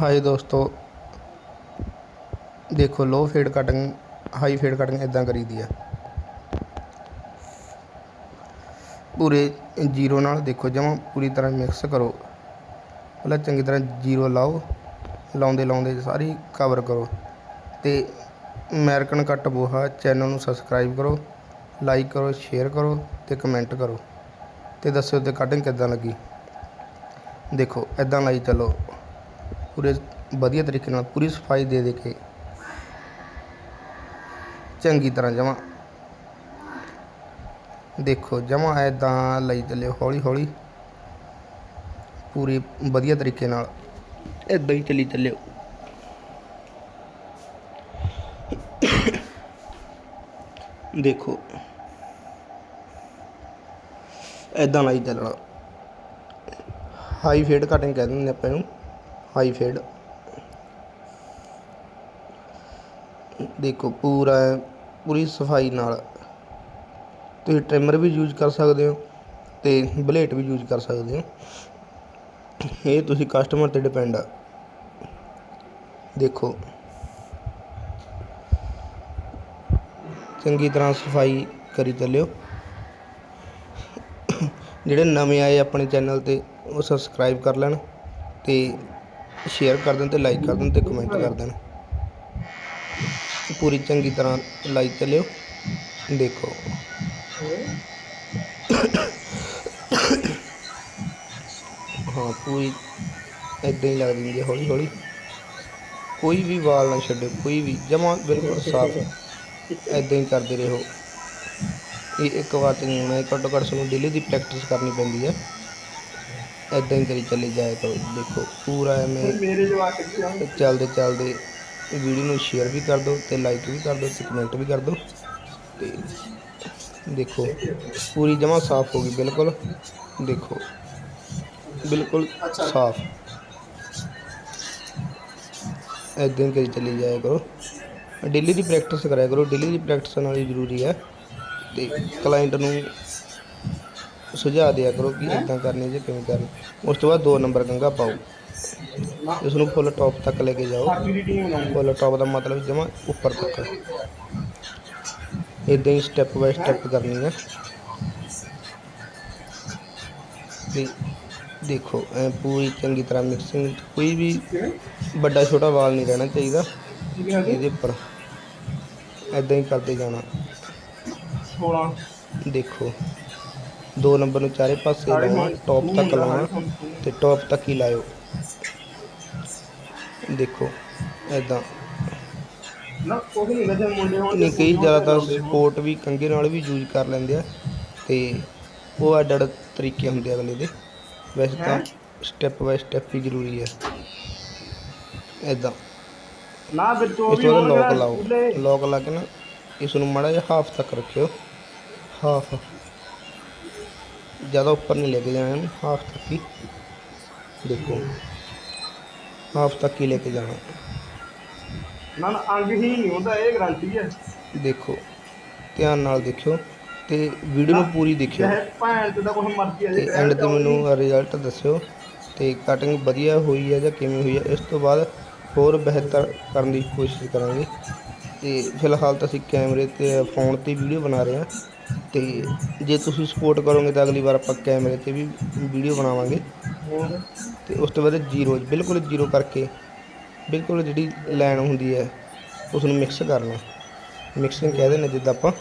ਹਾਏ ਦੋਸਤੋ। ਦੇਖੋ low fade cutting high fade cutting ਇਦਾਂ ਕਰੀਦੀ ਆ। ਪੂਰੇ ਜੀਰੋ ਨਾਲ ਦੇਖੋ, ਜਮਾ ਪੂਰੀ ਤਰ੍ਹਾਂ ਮਿਕਸ ਕਰੋ। ਪਹਿਲਾਂ ਚੰਗੀ ਤਰ੍ਹਾਂ ਜੀਰੋ ਲਾਓ, ਲਾਉਂਦੇ ਲਾਉਂਦੇ ਸਾਰੀ ਕਵਰ ਕਰੋ। ਤੇ ਅਮਰੀਕਨ ਕੱਟ ਬੋਹਾ ਚੈਨਲ ਨੂੰ ਸਬਸਕ੍ਰਾਈਬ ਕਰੋ ਲਾਈਕ ਕਰੋ ਸ਼ੇਅਰ ਕਰੋ ਤੇ ਕਮੈਂਟ ਕਰੋ। ਤੇ ਦੱਸਿਓ ਤੇ ਕਟਿੰਗ ਕਿੱਦਾਂ ਲੱਗੀ। ਦੇਖੋ ਇਦਾਂ ਲਾਈ ਚੱਲੋ। ਪੂਰੇ ਵਧੀਆ ਤਰੀਕੇ ਨਾਲ ਪੂਰੀ ਸਫ਼ਾਈ ਦੇ ਦੇ ਕੇ ਚੰਗੀ ਤਰ੍ਹਾਂ ਜਮਾ ਦੇਖੋ, ਜਮਾ ਐਦਾਂ ਲਈ ਚੱਲਿਓ ਹੌਲੀ ਹੌਲੀ ਪੂਰੀ ਵਧੀਆ ਤਰੀਕੇ ਨਾਲ ਇਦਾਂ ਹੀ ਚੱਲੀ ਚੱਲਿਓ। ਦੇਖੋ ਇਦਾਂ ਲਈ ਚੱਲਣਾ। ਹਾਈ ਫੇਡ ਕਟਿੰਗ ਕਹਿ ਦਿੰਦੇ ਆਪਾਂ ਇਹਨੂੰ। High fade. ਦੇਖੋ, ਪੂਰਾ ਪੂਰੀ ਸਫ਼ਾਈ ਨਾਲ। ਤੁਸੀਂ ਟ੍ਰਿਮਰ ਵੀ ਯੂਜ਼ ਕਰ ਸਕਦੇ ਹੋ ਤੇ ਬਲੇਟ ਵੀ ਯੂਜ਼ ਕਰ ਸਕਦੇ ਹੋ। ਇਹ ਤੁਸੀਂ ਕਸਟਮਰ ਤੇ ਡਿਪੈਂਡ ਆ। ਦੇਖੋ। ਚੰਗੀ ਤਰ੍ਹਾਂ ਸਫ਼ਾਈ ਕਰੀ ਚੱਲਿਓ। ਜਿਹੜੇ ਨਵੇਂ ਆਏ ਆਪਣੇ ਚੈਨਲ ਤੇ, ਉਹ ਸਬਸਕ੍ਰਾਈਬ ਕਰ ਲੈਣ ਤੇ ਸ਼ੇਅਰ ਕਰ ਦੇਣ ਤੇ ਲਾਈਕ ਕਰ ਦੇਣ ਤੇ ਕਮੈਂਟ ਕਰ ਦੇਣ। ਪੂਰੀ ਚੰਗੀ ਤਰ੍ਹਾਂ ਲਾਈਕ ਚੱਲਿਓ ਦੇਖੋ। ਹਾਂ, ਪੂਰੀ ਇਦਾਂ ਹੀ ਲੱਗ ਜਾਂਦੀ ਹੈ ਹੌਲੀ ਹੌਲੀ। ਕੋਈ ਵੀ ਵਾਲ ਨਾ ਛੱਡੋ ਕੋਈ ਵੀ, ਜਮਾ ਬਿਲਕੁਲ ਸਾਫ਼। ਇਦਾਂ ਹੀ ਕਰਦੇ ਰਹੋ। ਇਹ ਇੱਕ ਵਾਰ ਤੇ ਨਹੀਂ ਹੋਣਾ, ਇਹ ਘੱਟੋ ਘੱਟ ਤੁਹਾਨੂੰ ਡੇਲੀ ਦੀ ਪ੍ਰੈਕਟਿਸ ਕਰਨੀ ਪੈਂਦੀ ਹੈ ਇਦਾਂ ਹੀ ਕਰੀ ਚੱਲੀ ਜਾਇਆ ਕਰੋ ਦੇਖੋ ਪੂਰਾ ਐਵੇਂ ਮੇਰੇ ਜਵਾਕ ਤੇ ਚੱਲਦੇ ਚੱਲਦੇ ਵੀਡੀਓ ਨੂੰ ਸ਼ੇਅਰ ਵੀ ਕਰ ਦਿਓ ਤੇ ਲਾਈਕ ਵੀ ਕਰ ਦਿਓ ਤੇ ਕਮੈਂਟ ਵੀ ਕਰ ਦਿਓ ਤੇ ਦੇਖੋ ਪੂਰੀ ਜਮਾ ਸਾਫ਼ ਹੋ ਗਈ ਬਿਲਕੁਲ। ਦੇਖੋ ਬਿਲਕੁਲ ਸਾਫ਼। ਐਦਾਂ ਹੀ ਕਰੀ ਚੱਲੀ ਜਾਇਆ ਕਰੋ। ਡੇਲੀ ਦੀ ਪ੍ਰੈਕਟਿਸ ਕਰਿਆ ਕਰੋ ਡੇਲੀ ਦੀ ਪ੍ਰੈਕਟਿਸ ਨਾਲ ਹੀ ਜ਼ਰੂਰੀ ਹੈ ਤੇ ਕਲਾਇੰਟ ਨੂੰ ਸੁਝਾਅ ਦਿਆ ਕਰੋ ਕਿ ਇਦਾਂ ਕਰਨੀ ਜਾਂ ਕਿਵੇਂ ਕਰਨੀ। ਉਸ ਤੋਂ ਬਾਅਦ ਦੋ ਨੰਬਰ ਕੰਗਾ ਪਾਓ। ਇਸ ਨੂੰ ਫੁੱਲ ਟੌਪ ਤੱਕ ਲੈ ਕੇ ਜਾਓ। ਫੁੱਲ ਟੌਪ ਦਾ ਮਤਲਬ ਜਮਾ ਉੱਪਰ ਤੱਕ। ਇਦਾਂ ਹੀ ਸਟੈਪ ਬਾਈ ਸਟੈਪ ਕਰਨੀ ਹੈ ਤੇ ਦੇਖੋ ਐ ਪੂਰੀ ਚੰਗੀ ਤਰ੍ਹਾਂ ਮਿਕਸਿੰਗ ਕੋਈ ਵੀ ਵੱਡਾ ਛੋਟਾ ਵਾਲ ਨਹੀਂ ਰਹਿਣਾ ਚਾਹੀਦਾ ਇਹਦੇ ਉੱਪਰ। ਐਦਾਂ ਹੀ ਕਰਦੇ ਜਾਣਾ। 16 ਦੇਖੋ। ਦੋ ਨੰਬਰ ਨੂੰ ਚਾਰੇ ਪਾਸੇ ਲਾਉਣਾ ਟੌਪ ਤੱਕ ਲਾਉਣਾ ਤੇ ਟੌਪ ਤੱਕ ਹੀ ਲਾਇਓ। ਦੇਖੋ ਐਦਾਂ ਨਾ ਕੋਈ ਨਹੀਂ ਕਈ ਜ਼ਿਆਦਾਤਰ ਸਪੋਰਟ ਵੀ ਕੰਗੇ ਨਾਲ ਵੀ ਯੂਜ਼ ਕਰ ਲੈਂਦੇ ਆ ਤੇ ਉਹ ਅੱਡ ਅੱਡ ਤਰੀਕੇ ਹੁੰਦੇ ਆ ਅਗਲੇ ਦੇ। ਵੈਸੇ ਤਾਂ ਸਟੈਪ ਬਾਈ ਸਟੈਪ ਹੀ ਜ਼ਰੂਰੀ ਹੈ ਐਦਾਂ ਨਾ ਵੀ ਤੋਂ ਹੋਣਗੇ ਲੋਕ ਲਾਓ। ਲੋਕ ਲਾ ਕੇ ਨਾ ਇਸ ਨੂੰ ਮਾੜਾ ਜਿਹਾ ਹਾਫ ਤੱਕ ਰੱਖਿਓ। ਹਾਫ ਜ਼ਿਆਦਾ ਉੱਪਰ ਨਹੀਂ ਲੈ ਕੇ ਜਾਣਾ ਇਹਨੂੰ ਹਾਫ ਤੱਕ ਹੀ। ਦੇਖੋ ਹਾਫ ਤੱਕ ਹੀ ਲੈ ਕੇ ਜਾਣਾ। ਨਾ ਨਾ ਅੰਗ ਹੀ ਨਹੀਂ ਹੁੰਦਾ ਇਹ ਗਾਰੰਟੀ ਹੈ। ਦੇਖੋ ਧਿਆਨ ਨਾਲ ਦੇਖਿਓ ਤੇ ਵੀਡੀਓ ਨੂੰ ਪੂਰੀ ਦੇਖਿਓ। ਚਾਹੇ ਭੈਣ ਤੇ ਦਾ ਕੁਝ ਮਰਜ਼ੀ ਆ ਤੇ ਐਂਡ ਤੇ ਮੈਨੂੰ ਰਿਜ਼ਲਟ ਦੱਸਿਓ ਤੇ ਕਟਿੰਗ ਵਧੀਆ ਹੋਈ ਹੈ ਜਾਂ ਕਿਵੇਂ ਹੋਈ ਹੈ ਇਸ ਤੋਂ ਬਾਅਦ ਹੋਰ ਬਿਹਤਰ ਕਰਨ ਦੀ ਕੋਸ਼ਿਸ਼ ਕਰਾਂਗੇ। ਤੇ ਫਿਲਹਾਲ ਤਾਂ ਅਸੀਂ ਕੈਮਰੇ ਤੇ ਫੋਨ ਤੇ ਵੀਡੀਓ ਬਣਾ ਰਹੇ ਹਾਂ। ਤੇ ਜੇ ਤੁਸੀਂ ਸਪੋਰਟ ਕਰੋਗੇ ਤਾਂ ਅਗਲੀ ਵਾਰ ਆਪਾਂ ਕੈਮਰੇ ਤੇ ਵੀ ਵੀਡੀਓ ਬਣਾਵਾਂਗੇ। ਤੇ ਉਸ ਤੋਂ ਬਾਅਦ ਜ਼ੀਰੋ ਬਿਲਕੁਲ ਜ਼ੀਰੋ ਕਰਕੇ, ਬਿਲਕੁਲ ਜਿਹੜੀ ਲਾਈਨ ਹੁੰਦੀ ਹੈ ਉਸ ਨੂੰ ਮਿਕਸ ਕਰਨਾ। ਮਿਕਸਿੰਗ ਕਹਿ ਦਿੰਦੇ ਜਿੱਦਾਂ ਆਪਾਂ।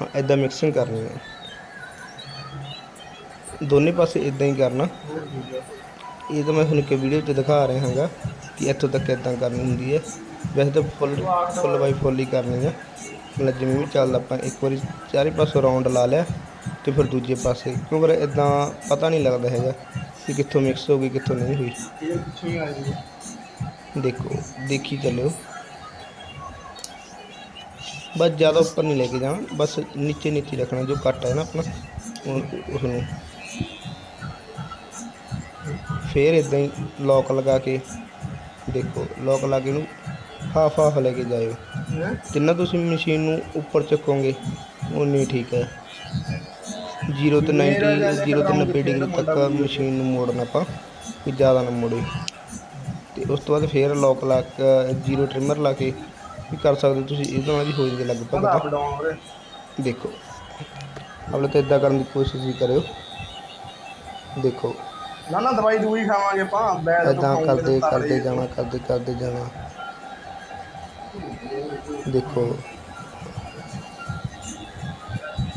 ਹਾਂ ਇਦਾਂ ਮਿਕਸਿੰਗ ਕਰਨੀ ਹੈ। ਦੋਨੇ ਪਾਸੇ ਇਦਾਂ ਹੀ ਕਰਨਾ। ਇਹ ਤਾਂ ਮੈਂ ਤੁਹਾਨੂੰ ਇੱਕ ਵੀਡੀਓ 'ਚ ਦਿਖਾ ਰਿਹਾ ਹਾਂਗਾ ਕਿ ਇੱਥੋਂ ਤੱਕ ਇਦਾਂ ਕਰਨੀ ਹੁੰਦੀ ਹੈ। ਵੈਸੇ ਤਾਂ ਫੁੱਲ ਫੁੱਲ ਬਾਈ ਫੁੱਲ ਹੀ ਕਰਨੀ ਹੈ। ਮਤਲਬ ਜਿਵੇਂ ਵੀ ਚੱਲਦਾ ਆਪਾਂ ਇੱਕ ਵਾਰੀ ਚਾਰੇ ਪਾਸੋਂ ਰਾਉਂਡ ਲਾ ਲਿਆ ਤੇ ਫਿਰ ਦੂਜੇ ਪਾਸੇ, ਕਿਉਂਕਿ ਇਦਾਂ ਪਤਾ ਨਹੀਂ ਲੱਗਦਾ ਹੈਗਾ ਕਿ ਕਿੱਥੋਂ ਮਿਕਸ ਹੋ ਗਈ, ਕਿੱਥੋਂ ਨਹੀਂ ਹੋਈ। ਦੇਖੋ, ਦੇਖੀ ਚੱਲਿਓ। ਬਸ ਜ਼ਿਆਦਾ ਉੱਪਰ ਨਹੀਂ ਲੈ ਕੇ ਜਾਣਾ, ਬਸ ਨੀਚੇ ਨੀਚੇ ਰੱਖਣਾ, ਜੋ ਕੱਟ ਹੈ ਨਾ ਆਪਣਾ, ਉਹ- ਉਸ ਨੂੰ ਫੇਰ ਇਦਾਂ ਹੀ ਲੋਕ ਲਗਾ ਕੇ ਦੇਖੋ ਲੋਕ ਲਾ ਕੇ ਇਹਨੂੰ ਹਾਫ ਹਾਫ ਲੈ ਕੇ ਜਾਇਓ। ਜਿੰਨਾ ਤੁਸੀਂ ਮਸ਼ੀਨ ਨੂੰ ਉੱਪਰ ਚੱਕੋਗੇ ਉਨੀ ਠੀਕ ਹੈ। 0 ਤੋਂ 90 0 ਤੋਂ 90 ਡਿਗਰੀ ਤੱਕ ਮਸ਼ੀਨ ਨੂੰ ਮੋੜਨਾ ਆਪਾਂ ਕਿ ਜ਼ਿਆਦਾ ਨਾ ਮੋੜੇ। ਤੇ ਉਸ ਤੋਂ ਬਾਅਦ ਫੇਰ ਲੌਕ ਲਾ ਕੇ ਜ਼ੀਰੋ ਟ੍ਰਿਮਰ ਲਾ ਕੇ ਵੀ ਕਰ ਸਕਦੇ ਤੁਸੀਂ ਇਹਦੇ ਨਾਲ ਵੀ ਹੋ ਜਾਂਦੇ ਲਗਭਗ ਤਾਂ। ਦੇਖੋ ਆਪਣੇ ਤੇ ਇਦਾਂ ਕਰਨ ਦੀ ਕੋਸ਼ਿਸ਼ ਵੀ ਕਰਿਓ। ਦੇਖੋ। ਨਾ ਨਾ ਦਵਾਈ ਦੂਈ ਖਾਵਾਂਗੇ ਆਪਾਂ ਬੈਡ ਇਦਾਂ ਕਰਦੇ ਕਰਦੇ ਜਾਣਾ ਕਰਦੇ ਕਰਦੇ ਜਾਣਾ। ਦੇਖੋ।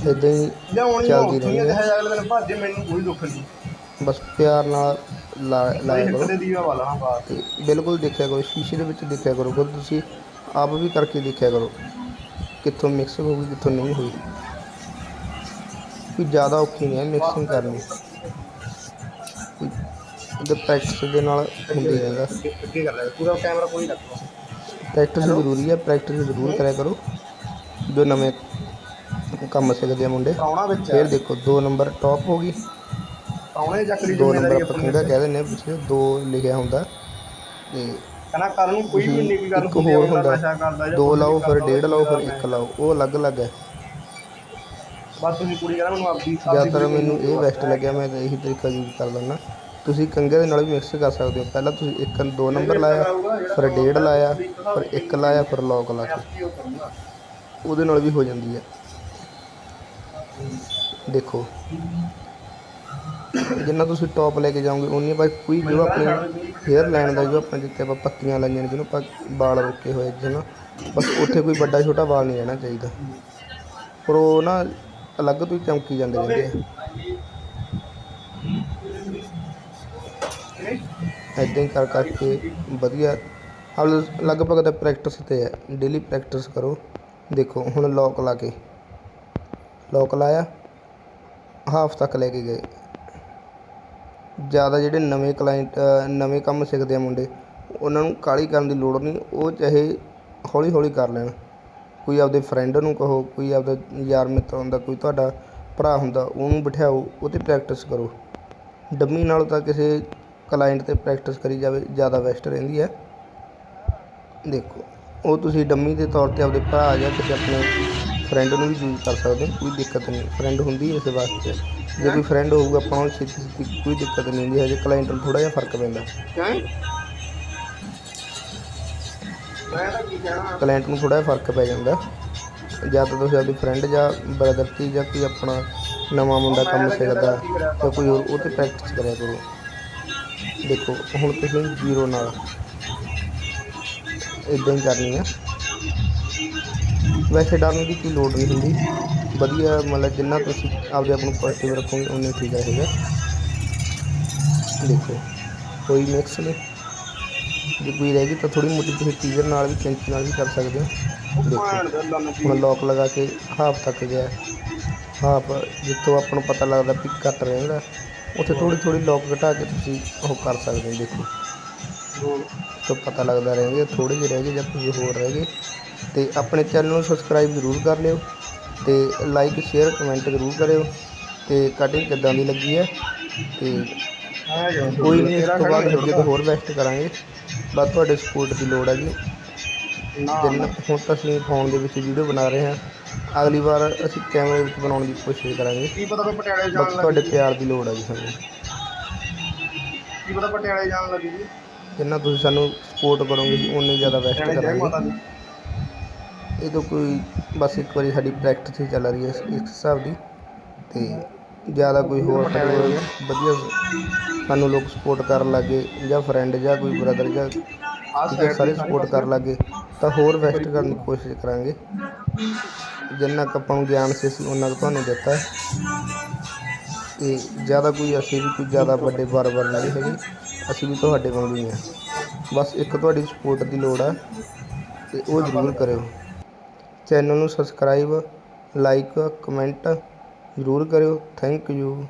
ਇਦਾਂ ਹੀ ਲਿਆਉਣੀ ਚੱਲਦੀ ਰਹਿੰਦੀ ਹੈ। ਹੈ ਅਗਲੇ ਦਿਨ ਭਾਜੇ ਮੈਨੂੰ ਕੋਈ ਦੁੱਖ ਨਹੀਂ। ਬਸ ਪਿਆਰ ਨਾਲ ਲਾ- ਲਾਇਆ ਕਰੋ। ਦੇ ਦੀਵਾ ਵਾਲਾ ਹਾਂ ਬਾਤ। ਤੇ ਬਿਲਕੁਲ ਦੇਖਿਆ ਕਰੋ ਸ਼ੀਸ਼ੇ ਦੇ ਵਿੱਚ ਦੇਖਿਆ ਕਰੋ ਖੁਦ ਤੁਸੀਂ ਆਪ ਵੀ ਕਰਕੇ ਦੇਖਿਆ ਕਰੋ ਕਿੱਥੋਂ ਮਿਕਸ ਹੋਊਗੀ ਕਿੱਥੋਂ ਨਹੀਂ ਹੋਈ ਕੋਈ ਜ਼ਿਆਦਾ ਔਖੀ ਨਹੀਂ ਹੈ ਮਿਕਸਿੰਗ ਕਰਨੀ। ਕੋਈ ਇਹਦੇ ਪ੍ਰੈਕਟਿਸ ਦੇ ਨਾਲ ਹੁੰਦੀ ਰਹਿੰਦਾ ਅੱਗੇ ਕਰ ਲੈ ਪੂਰਾ ਕੈਮਰਾ ਕੋਈ ਰੱਖੋ ਪ੍ਰੈਕਟਿਸ ਜ਼ਰੂਰੀ ਹੈ ਪ੍ਰੈਕਟਿਸ ਜ਼ਰੂਰ ਕਰਿਆ ਕਰੋ। ਜੋ ਨਵੇਂ ਕੰਮ ਸਿੱਖਦੇ ਆ ਮੁੰਡੇ। ਵਿੱਚ ਫਿਰ ਦੇਖੋ 2 ਨੰਬਰ ਟੌਪ ਹੋ ਗਈ। ਆਉਣੇ ਚੱਕਰੀ 2 ਨੰਬਰ ਆਪਾਂ ਕਹਿੰਦਾ ਕਹਿ ਦਿੰਦੇ ਆ ਪਿੱਛੇ 2 ਲਿਖਿਆ ਹੁੰਦਾ। ਤੇ ਕਹਿੰਦਾ ਕੱਲ ਨੂੰ ਕੋਈ ਵੀ ਨਹੀਂ ਗੱਲ ਇੱਕ ਹੋਰ ਹੁੰਦਾ। ਦੋ ਲਾਓ ਫਿਰ ਡੇਢ ਲਾਓ ਫਿਰ ਇੱਕ ਲਾਓ ਉਹ ਅਲੱਗ-ਅਲੱਗ ਹੈ। ਬਸ ਤੁਸੀਂ ਕੁੜੀ ਕਹਿੰਦਾ ਮੈਨੂੰ ਆਪਦੀ ਜ਼ਿਆਦਾਤਰ ਮੈਨੂੰ ਇਹ ਬੈਸਟ ਲੱਗਿਆ ਮੈਂ ਇਹੀ ਤਰੀਕਾ ਯੂਜ਼ ਕਰ ਲੈਂਦਾ ਤੁਸੀਂ ਕੰਗੇ ਦੇ ਨਾਲ ਵੀ ਮਿਕਸ ਕਰ ਸਕਦੇ ਹੋ। ਪਹਿਲਾਂ ਤੁਸੀਂ ਇੱਕ ਦੋ ਨੰਬਰ ਲਾਇਆ, ਫਿਰ ਡੇਢ ਲਾਇਆ, ਫਿਰ ਇੱਕ ਲਾਇਆ, ਫਿਰ ਲੌਕ ਲਾ ਕੇ। ਉਹਦੇ ਨਾਲ ਵੀ ਹੋ ਜਾਂਦੀ ਹੈ। ਦੇਖੋ। ਜਿੰਨਾ ਤੁਸੀਂ ਟੌਪ ਲੈ ਕੇ ਜਾਓਗੇ ਉਨੀ ਬਸ ਕੋਈ ਜੋ ਆਪਣੇ ਹੇਅਰ ਲੈਣ ਦਾ ਜੋ ਆਪਾਂ ਜਿੱਥੇ ਆਪਾਂ ਪੱਤੀਆਂ ਲਾਈਆਂ ਨੇ, ਜਿਹਨੂੰ ਆਪਾਂ ਵਾਲ ਰੋਕੇ ਹੋਏ ਜਿਹਨਾਂ ਬਸ ਉੱਥੇ ਕੋਈ ਵੱਡਾ ਛੋਟਾ ਵਾਲ ਨਹੀਂ ਰਹਿਣਾ ਚਾਹੀਦਾ। ਪਰ ਉਹ ਨਾ ਅਲੱਗ ਤੋਂ ਹੀ ਚਮਕੀ ਜਾਂਦੇ ਰਹਿੰਦੇ ਆ। ਇੱਦਾਂ ਹੀ ਕਰ ਕਰਕੇ ਵਧੀਆ। ਹਾਲ ਲਗਭਗ ਤਾਂ ਪ੍ਰੈਕਟਿਸ ਤੇ ਹੈ। ਡੇਲੀ ਪ੍ਰੈਕਟਿਸ ਕਰੋ। ਦੇਖੋ, ਹੁਣ ਲੋਕ ਲਾ ਕੇ। ਲੋਕ ਲਾਇਆ। ਹਾਫ ਤੱਕ ਲੈ ਕੇ ਗਏ। ਜ਼ਿਆਦਾ ਜਿਹੜੇ ਨਵੇਂ ਕਲਾਇੰਟ ਨਵੇਂ ਕੰਮ ਸਿੱਖਦੇ ਆ ਮੁੰਡੇ, ਉਹਨਾਂ ਨੂੰ ਕਾਹਲੀ ਕਰਨ ਦੀ ਲੋੜ ਨਹੀਂ। ਉਹ ਚਾਹੇ ਹੌਲੀ ਹੌਲੀ ਕਰ ਲੈਣ। ਕੋਈ ਆਪਦੇ ਫਰੈਂਡ ਨੂੰ ਕਹੋ, ਕੋਈ ਆਪਦਾ ਯਾਰ ਮਿੱਤਰ ਹੁੰਦਾ, ਕੋਈ ਤੁਹਾਡਾ ਭਰਾ ਹੁੰਦਾ, ਉਹਨੂੰ ਬਿਠਾਓ, ਉਹ 'ਤੇ ਪ੍ਰੈਕਟਿਸ ਕਰੋ। ਡੰਮੀ ਨਾਲ ਤਾਂ ਕਿਸੇ ਕਲਾਇੰਟ ਤੇ ਪ੍ਰੈਕਟਿਸ ਕਰੀ ਜਾਵੇ ਜ਼ਿਆਦਾ ਬੈਸਟ ਰਹਿੰਦੀ ਹੈ। ਦੇਖੋ ਉਹ ਤੁਸੀਂ ਡੰਮੀ ਦੇ ਤੌਰ ਤੇ ਆਪਦੇ ਭਰਾ ਜਾਂ ਕਿਸੇ ਆਪਣੇ ਫਰੈਂਡ ਨੂੰ ਵੀ ਯੂਜ਼ ਕਰ ਸਕਦੇ ਹੋ ਕੋਈ ਦਿੱਕਤ ਨਹੀਂ। ਫਰੈਂਡ ਹੁੰਦੀ ਹੈ ਇਸ ਵਾਸਤੇ। ਜੇ ਕੋਈ ਫਰੈਂਡ ਹੋਊਗਾ ਆਪਾਂ ਨੂੰ ਛੇਤੀ ਛੇਤੀ ਕੋਈ ਦਿੱਕਤ ਨਹੀਂ ਹੁੰਦੀ ਹਜੇ ਕਲਾਇੰਟ ਨੂੰ ਥੋੜਾ ਜਿਹਾ ਫ਼ਰਕ ਪੈਂਦਾ। ਕਲਾਇੰਟ ਨੂੰ ਥੋੜਾ ਜਿਹਾ ਫ਼ਰਕ ਪੈ ਜਾਂਦਾ। ਜਾਂ ਤਾਂ ਤੁਸੀਂ ਆਪਦੀ ਫਰੈਂਡ ਜਾਂ ਬ੍ਰਦਰ ਤੀ ਜਾਂ ਕੋਈ ਆਪਣਾ ਨਵਾਂ ਮੁੰਡਾ ਕੰਮ ਸਿੱਖਦਾ ਜਾਂ ਕੋਈ ਹੋਰ ਉਹ ਤੇ ਪ੍ਰੈਕਟਿਸ ਕਰਿਆ ਕਰੋ। ਦੇਖੋ, ਹੁਣ ਤੁਸੀਂ ਜ਼ੀਰੋ ਨਾਲ ਇਦਾਂ ਹੀ ਕਰਨੀ ਆ। ਵੈਸੇ ਡਰਨ ਦੀ ਕੋਈ ਲੋੜ ਨਹੀਂ ਹੁੰਦੀ। ਵਧੀਆ, ਮਤਲਬ ਜਿੰਨਾ ਤੁਸੀਂ ਆਪਦੇ ਆਪ ਨੂੰ ਪੋਜ਼ਿਟਿਵ ਰੱਖੋਗੇ ਉਨੇ ਠੀਕ ਰਹੇਗਾ। ਦੇਖੋ, ਕੋਈ ਮਿਕਸ ਨਹੀਂ। ਜੇ ਕੋਈ ਰਹਿ ਗਈ ਤਾਂ ਥੋੜੀ ਮੋਟੀ ਤੁਸੀਂ ਟੀਜ਼ਰ ਨਾਲ ਵੀ ਕੈਂਚੀ ਨਾਲ ਵੀ ਕਰ ਸਕਦੇ ਹੋ। ਦੇਖੋ, ਹੁਣ ਲੋਕ ਲਗਾ ਕੇ ਹਾਫ ਤੱਕ ਗਿਆ। ਹਾਫ ਜਿੱਥੋਂ ਆਪਾਂ ਨੂੰ ਪਤਾ ਲੱਗਦਾ ਵੀ ਘੱਟ ਰਹਿੰਦਾ। ਉੱਥੇ ਥੋੜੀ ਥੋੜੀ ਲੋਕ ਘਟਾ ਕੇ ਤੁਸੀਂ ਉਹ ਕਰ ਸਕਦੇ ਹੋ, ਦੇਖੋ। ਤੋਂ ਪਤਾ ਲੱਗਦਾ ਰਹਿੰਗੇ ਥੋੜੇ ਜਿਹੇ ਰਹਿ ਗਏ ਜਾਂ ਕੁਝ ਹੋਰ ਰਹਿ ਗਏ। ਤੇ ਆਪਣੇ ਚੈਨਲ ਨੂੰ ਸਬਸਕ੍ਰਾਈਬ ਜ਼ਰੂਰ ਕਰ ਲਿਓ ਤੇ ਲਾਈਕ ਸ਼ੇਅਰ ਕਮੈਂਟ ਜ਼ਰੂਰ ਕਰਿਓ। ਤੇ ਕਟਿੰਗ ਕਿੱਦਾਂ ਦੀ ਲੱਗੀ ਹੈ? ਤੇ ਕੋਈ ਨਹੀਂ, ਇਸ ਤੋਂ ਬਾਅਦ ਅੱਗੇ ਤੋਂ ਹੋਰ ਬੈਸਟ ਕਰਾਂਗੇ। ਬਸ ਤੁਹਾਡੇ ਸਪੋਰਟ ਦੀ ਲੋੜ ਹੈ ਜੀ ਨਾ ਜਿੰਨਾ ਹੁਣ ਤਾਂ ਅਸੀਂ ਫੋਨ ਦੇ ਵਿੱਚ ਵੀਡੀਓ ਬਣਾ ਰਹੇ ਹਾਂ। ਅਗਲੀ ਵਾਰ ਅਸੀਂ ਕੈਮਰੇ ਵਿੱਚ ਬਣਾਉਣ ਦੀ ਕੋਸ਼ਿਸ਼ ਕਰਾਂਗੇ। ਕੀ ਪਤਾ ਕੋਈ ਪਟਿਆਲੇ ਜਾਣ ਲੱਗੀ ਤੁਹਾਡੇ ਪਿਆਰ ਦੀ ਲੋੜ ਹੈ ਜੀ ਸਾਨੂੰ। ਕੀ ਪਤਾ ਪਟਿਆਲੇ ਜਾਣ ਲੱਗੀ ਜੀ ਜਿੰਨਾ ਤੁਸੀਂ ਸਾਨੂੰ ਸਪੋਰਟ ਕਰੋਗੇ ਜੀ ਉਨੀ ਜ਼ਿਆਦਾ ਬੈਸਟ ਪਟਿਆਲੇ ਜੈ ਮਾਤਾ ਕਰਾਂਗੇ ਦੀ ਇਹ ਤਾਂ ਕੋਈ ਬਸ ਇੱਕ ਵਾਰੀ ਸਾਡੀ ਪ੍ਰੈਕਟਿਸ ਹੀ ਚੱਲ ਰਹੀ ਹੈ ਇਸ ਇਸ ਹਿਸਾਬ ਦੀ। ਤੇ ਜ਼ਿਆਦਾ ਕੋਈ ਹੋਰ ਕੋਲ ਵਧੀਆ ਸਾਨੂੰ ਲੋਕ ਸਪੋਰਟ ਕਰਨ ਲੱਗੇ ਜਾਂ ਫਰੈਂਡ ਜਾਂ ਕੋਈ ਬ੍ਰਦਰ ਜਾਂ ਆਹ ਜੇ ਸਾਰੇ ਸਪੋਰਟ ਕਰਨ ਲੱਗੇ ਤਾਂ ਹੋਰ ਬੈਸਟ ਕਰਨ ਦੀ ਕੋਸ਼ਿਸ਼ ਕਰਾਂਗੇ। ਜਿੰਨਾ ਕੁ ਆਪਾਂ ਨੂੰ ਗਿਆਨ ਸੀ, ਅਸੀਂ ਉਹਨਾਂ ਕੁ ਤੁਹਾਨੂੰ ਦਿੱਤਾ ਹੈ। ਤੇ ਜ਼ਿਆਦਾ ਕੋਈ ਅਸੀਂ ਵੀ ਕੋਈ ਜ਼ਿਆਦਾ ਵੱਡੇ ਬਾਰ-ਬਾਰ ਨਹੀਂ ਹੈਗੇ। ਅਸੀਂ ਵੀ ਤੁਹਾਡੇ ਵਾਂਗੂ ਹੀ ਹਾਂ। ਬਸ ਇੱਕ ਤੁਹਾਡੀ ਸਪੋਰਟ ਦੀ ਲੋੜ ਆ, ਤੇ ਉਹ ਜ਼ਰੂਰ ਕਰਿਓ। ਚੈਨਲ ਨੂੰ ਸਬਸਕ੍ਰਾਈਬ ਲਾਈਕ ਕਮੈਂਟ ਜ਼ਰੂਰ ਕਰਿਓ। Thank you